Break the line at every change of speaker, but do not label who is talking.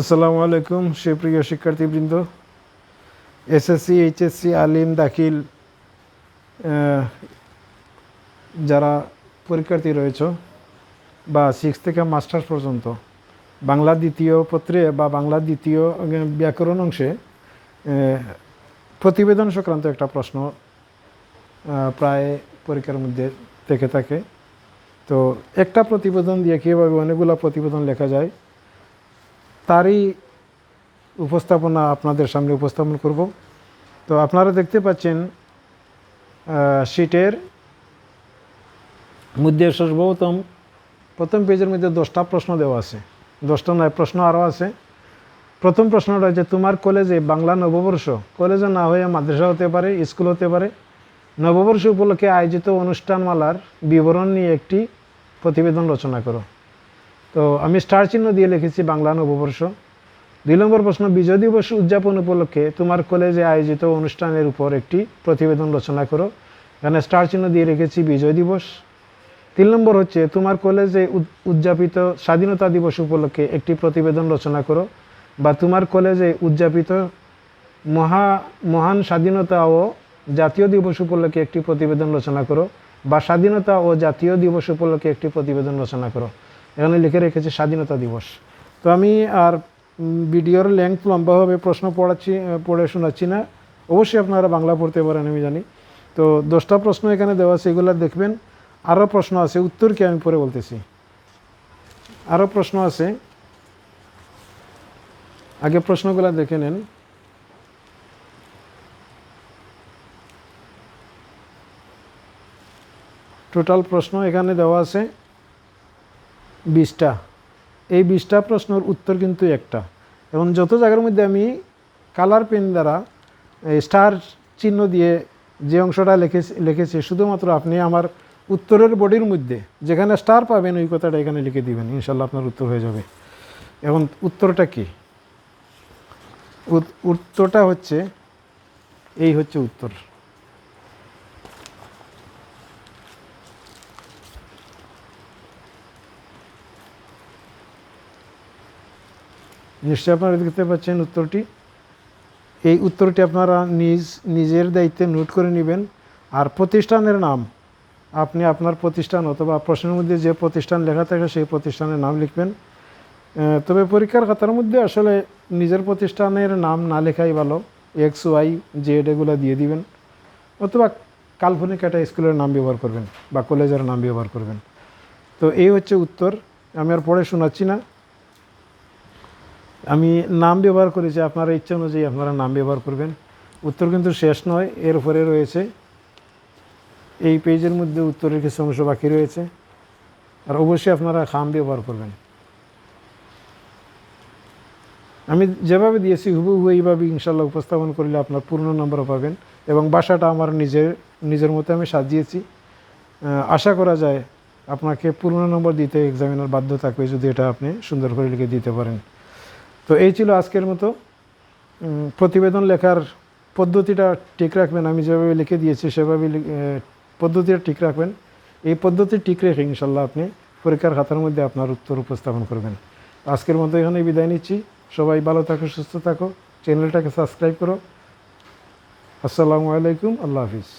আসসালামু আলাইকুম, সুপ্রিয় শিক্ষার্থীবৃন্দ। এসএসসি, এইচএসসি, আলিম, দাখিল যারা পরীক্ষার্থী রয়েছে বা সিক্স থেকে মাস্টার্স পর্যন্ত, বাংলা দ্বিতীয় পত্রে বা বাংলা দ্বিতীয় ব্যাকরণ অংশে প্রতিবেদন সংক্রান্ত একটা প্রশ্ন প্রায় পরীক্ষার মধ্যে থেকে থাকে। তো একটা প্রতিবেদন দিয়ে কীভাবে অনেকগুলো প্রতিবেদন লেখা যায় তারই উপস্থাপনা আপনাদের সামনে উপস্থাপন করব। তো আপনারা দেখতে পাচ্ছেন শিটের মধ্যে সর্বপ্রথম, প্রথম পেজের মধ্যে দশটা প্রশ্ন দেওয়া আছে। দশটা নয়, প্রশ্ন আরও আছে। প্রথম প্রশ্নটা যে তোমার কলেজে বাংলা নববর্ষ কলেজে না হয়ে মাদ্রাসা হতে পারে, স্কুল হতে পারে? নববর্ষ উপলক্ষে আয়োজিত অনুষ্ঠানমালার বিবরণ নিয়ে একটি প্রতিবেদন রচনা করো। তো আমি স্টার চিহ্ন দিয়ে লিখেছি বাংলা নববর্ষ। দুই নম্বর প্রশ্ন, বিজয় দিবস উদযাপন উপলক্ষে তোমার কলেজে আয়োজিত অনুষ্ঠানের উপর একটি প্রতিবেদন রচনা করো। এখানে স্টার চিহ্ন দিয়ে রেখেছি বিজয় দিবস। তিন নম্বর হচ্ছে, তোমার কলেজে উদযাপিত স্বাধীনতা দিবস উপলক্ষে একটি প্রতিবেদন রচনা করো বা তোমার কলেজে উদযাপিত মহা, মহান স্বাধীনতা ও জাতীয় দিবস উপলক্ষে একটি প্রতিবেদন রচনা করো বা স্বাধীনতা ও জাতীয় দিবস উপলক্ষে একটি প্রতিবেদন রচনা করো। এখানে লিখে রেখেছে স্বাধীনতা দিবস। তো আমি আর ভিডিওর লেংথ লম্বাভাবে প্রশ্ন পড়াচ্ছি পড়ে শোনাচ্ছি না। অবশ্যই আপনারা বাংলা পড়তে পারেন, আমি জানি। তো দশটা প্রশ্ন এখানে দেওয়া আছে, এগুলো দেখবেন। আরও প্রশ্ন আছে, উত্তর কি আমি পরে বলতেছি। আরও প্রশ্ন আছে। আগে প্রশ্নগুলো দেখে নেন। টোটাল প্রশ্ন এখানে দেওয়া আছে। বিশটা। এই বিশটা প্রশ্নের উত্তর কিন্তু একটা। এবং যত জায়গার মধ্যে আমি কালার পেন দ্বারা স্টার চিহ্ন দিয়ে যে অংশটা লিখেছি লিখেছি, শুধুমাত্র আপনি আমার উত্তরের বডির মধ্যে, যেখানে স্টার পাবেন, ওই কথাটা এখানে লিখে দিবেন। ইনশাল্লাহ আপনার উত্তর হয়ে যাবে। এখন উত্তরটা কি? উত- উত্তরটা হচ্ছে, এই হচ্ছে উত্তর। নিশ্চয়ই আপনারা দেখতে পাচ্ছেন উত্তরটি। এই উত্তরটি আপনারা নিজ, নিজের দায়িত্বে নোট করে নেবেন। আর প্রতিষ্ঠানের নাম, আপনি আপনার প্রতিষ্ঠান অথবা প্রশ্নের মধ্যে যে প্রতিষ্ঠান লেখা থাকে সেই প্রতিষ্ঠানের নাম লিখবেন। তবে পরীক্ষার খাতার মধ্যে আসলে নিজের প্রতিষ্ঠানের নাম না লেখাই ভালো। এক্স ওয়াই জেড এগুলো দিয়ে দিবেন। অথবা কাল্পনিক একটা স্কুলের নাম ব্যবহার করবেন বা কলেজের নাম ব্যবহার করবেন। তো এই হচ্ছে উত্তর। আমি আর পড়ে শোনাচ্ছি না। আমি নাম ব্যবহার করেছি, আপনারা ইচ্ছা অনুযায়ী আপনারা নাম ব্যবহার করবেন। উত্তর কিন্তু শেষ নয়, এর উপরে রয়েছে। এই পেজের মধ্যে উত্তরের কিছু অংশ বাকি রয়েছে। আর অবশ্যই আপনারা খাম ব্যবহার করবেন। আমি যেভাবে দিয়েছি, হুবহু এইভাবে ইনশাল্লাহ উপস্থাপন করলে আপনার পূর্ণ নম্বর পাবেন এবং বাসাটা আমার নিজের নিজের মতো আমি সাজিয়েছি। আশা করা যায় আপনাকে পূর্ণ নম্বর দিতে এক্সামিনার বাধ্য থাকবে যদি এটা আপনি সুন্দর করে লিখে দিতে পারেন। তো এই ছিল আজকের মতো। প্রতিবেদন লেখার পদ্ধতিটা ঠিক রাখবেন, আমি যেভাবে লিখে দিয়েছি সেভাবে পদ্ধতিটা ঠিক রাখবেন। এই পদ্ধতি ঠিক রেখে ইনশাল্লাহ আপনি পরীক্ষার খাতার মধ্যে আপনার উত্তর উপস্থাপন করবেন। আজকের মতো এখানে বিদায় নিচ্ছি। সবাই ভালো থাকো, সুস্থ থাকো। চ্যানেলটাকে সাবস্ক্রাইব করো। আসসালামু আলাইকুম, আল্লাহ হাফিজ।